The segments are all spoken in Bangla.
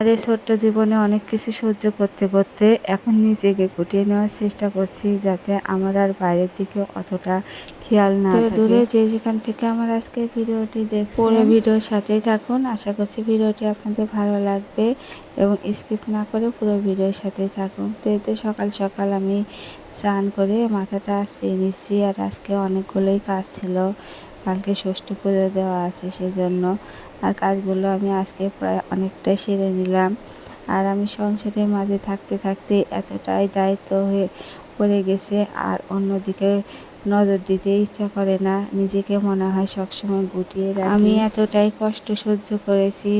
আর এই ছোট্ট জীবনে অনেক কিছু সহ্য করতে করতে এখন নিজেকে গুটিয়ে নেওয়ার চেষ্টা করছি যাতে আমার আর বাইরের দিকে অতটা খেয়াল না থাকে। দূরে যে যেখান থেকে আমার আজকের ভিডিওটি দেখছি পুরো ভিডিওর সাথেই থাকুন। আশা করছি ভিডিওটি আপনাদের ভালো লাগবে এবং স্কিপ না করে পুরো ভিডিওর সাথেই থাকুন। তো এতে সকাল সকাল আমি স্নান করে মাথাটা আশ্রিয়ে নিচ্ছি আর আজকে অনেকগুলোই কাজ ছিল। কালকে ষষ্ঠী পুজো দেওয়া আছে সেই জন্য আর কাজগুলো আমি আজকে প্রায় অনেকটাই সেরে নিলাম। আর আমি সংসারের মাঝে থাকতে থাকতে এতটাই দায়িত্ব হয়ে পড়ে গেছে, আর অন্যদিকে নজর দিতে ইচ্ছা করে না। নিজেকে মনে হয় সবসময় গুটিয়ে আমি এতটাই কষ্ট সহ্য করেছি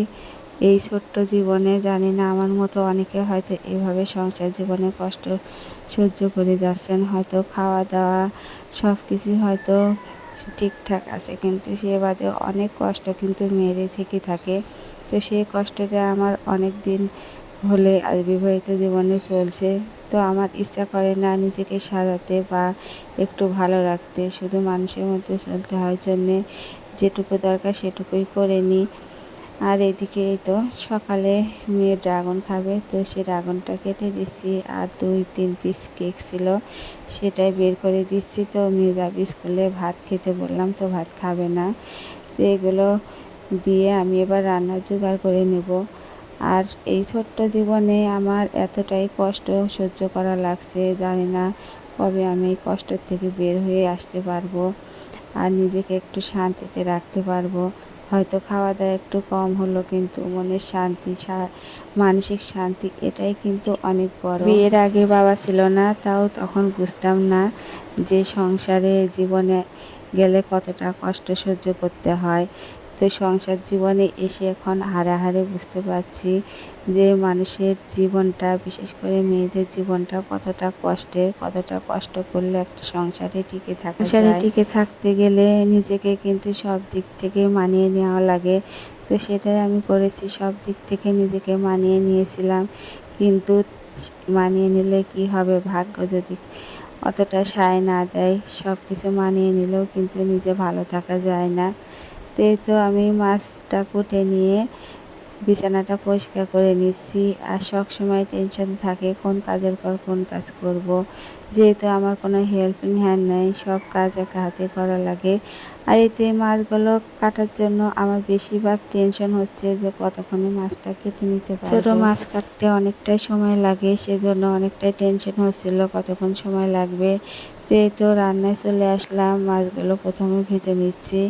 এই ছোট্ট জীবনে। জানি না, আমার মতো অনেকে হয়তো এভাবে সংসার জীবনে কষ্ট সহ্য করে যাচ্ছেন। হয়তো খাওয়া দাওয়া সব কিছুই হয়তো ঠিকঠাক আছে, কিন্তু সে বাদে অনেক কষ্ট কিন্তু মেয়েরে থেকে থাকে। তো সেই কষ্টটা আমার অনেক দিন হলে আর বিবাহিত জীবনে চলছে। তো আমার ইচ্ছা করে না নিজেকে সাজাতে বা একটু ভালো রাখতে, শুধু মানুষের মধ্যে চলতে হয়। জন্যে যেটুকু দরকার সেটুকুই করে নিই। আর এদিকে তো সকালে মেয়ে ড্রাগন খাবে, তো সে ড্রাগনটা কেটে দিচ্ছি আর দুই তিন পিস কেক ছিল সেটাই বের করে দিচ্ছি। তো মেয়ে যাবে স্কুলে ভাত খেতে বললাম, তো ভাত খাবে না। তো এগুলো দিয়ে আমি এবার রান্নার জোগাড় করে নেব। আর এই ছোট্ট জীবনে আমার এতটাই কষ্ট সহ্য করা লাগছে, জানি না কবে আমি এই কষ্টের থেকে বের হয়ে আসতে পারব আর নিজেকে একটু শান্তিতে রাখতে পারব। হয়তো খাওয়া দাওয়া একটু কম হলো, কিন্তু মনের শান্তি মানসিক শান্তি, এটাই কিন্তু অনেক বড়। বিয়ের আগে বাবা ছিল না, তাও তখন বুঝতাম না যে সংসারে জীবনে গেলে কতটা কষ্ট সহ্য করতে হয়। তো সংসার জীবনে এসে এখন হারে হারে বুঝতে পারছি যে মানুষের জীবনটা বিশেষ করে মেয়েদের জীবনটা কতটা কষ্টের কতটা কষ্ট করলে একটা সংসারে টিকে থাকে সংসারে টিকে থাকতে গেলে নিজেকে কিন্তু সব দিক থেকে মানিয়ে নেওয়া লাগে। তো সেটাই আমি করেছি সব দিক থেকে নিজেকে মানিয়ে নিয়েছিলাম। কিন্তু মানিয়ে নিলে কি হবে? ভাগ্য যদি অতটা সায় না দেয় সব কিছু মানিয়ে নিলেও কিন্তু নিজে ভালো থাকা যায় না। তো এই তো আমি মাছটা কুটে নিয়ে বিছানাটা পরিষ্কার করে নিচ্ছি। আর সব সময় টেনশন থাকে কোন কাজের পর কোন কাজ করব। যেহেতু আমার কোনো হেল্পিং হ্যান্ড নেই, সব কাজ একা হাতে করা লাগে। আর এতে মাছগুলো কাটার জন্য আমার বেশিরভাগ টেনশন হচ্ছে যে কতক্ষণে মাছটা কেটে নিতে পারব। ছোটো মাছ কাটতে অনেকটাই সময় লাগে, সেজন্য অনেকটাই টেনশন হচ্ছিল কতক্ষণ সময় লাগবে। তো এই তো রান্নায় চলে আসলাম, মাছগুলো প্রথমে ভেজে নিচ্ছি।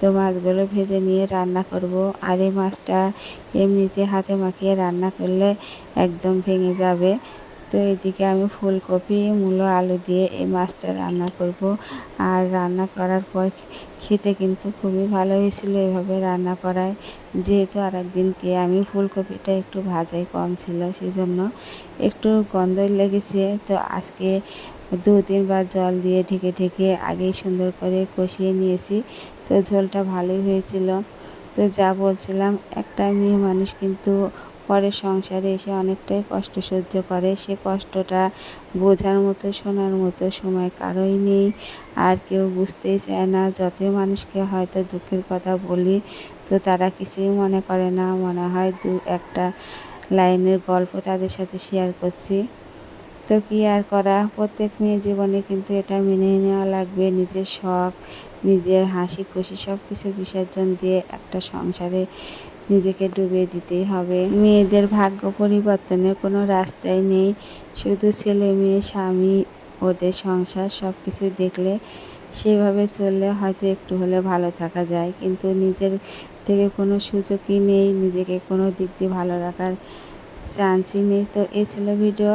তো মাছগুলো ভেজে নিয়ে রান্না করব। আর এই মাছটা এমনিতে হাতে মাখিয়ে রান্না করলে একদম ভেঙে যাবে। তো এদিকে আমি ফুলকপি, মূলো, আলু দিয়ে এই মাছটা রান্না করব। আর রান্না করার পর খেতে কিন্তু খুবই ভালো হয়েছিল এভাবে রান্না করায়। যেহেতু আর একদিনকে আমি ফুলকপিটা একটু ভাজাই কম ছিল সেই জন্য একটু গন্ধ লেগেছে। তো আজকে দু তিনবার জল দিয়ে ঢেকে ঢেকে আগেই সুন্দর করে কষিয়ে নিয়েছি। তো ঝোলটা ভালোই হয়েছিল। তো যা বলছিলাম, একটা মেয়ে মানুষ কিন্তু পরে সংসারে এসে অনেকটাই কষ্ট সহ্য করে। সে কষ্টটা বোঝার মতো, শোনার মতো সময় কারোই নেই। আর কেউ বুঝতেই চায় না, যতই মানুষকে হয়তো দুঃখের কথা বলি, তো তারা কিছুই মনে করে না। মনে হয় দু একটা লাইনের গল্প তাদের সাথে শেয়ার করছি। তো কি আর করা? প্রত্যেক মেয়ে জীবনে কিন্তু এটা মেনে নেওয়া লাগবে। নিজের শখ, নিজের হাসি, খুশি সব কিছু বিসর্জন দিয়ে একটা সংসারে নিজেকে ডুবিয়ে দিতেই হবে। মেয়েদের ভাগ্য পরিবর্তনের কোনো রাস্তাই নেই। শুধু ছেলে মেয়ে, স্বামী, ওদের সংসার সব কিছু দেখলে সেভাবে চললে হয়তো একটু হলে ভালো থাকা যায়। কিন্তু নিজের থেকে কোনো সুযোগই নেই। নিজেকে কোনো দিক দিয়ে ভালো রাখার চান্সই নেই। তো এই ছিল ভিডিও।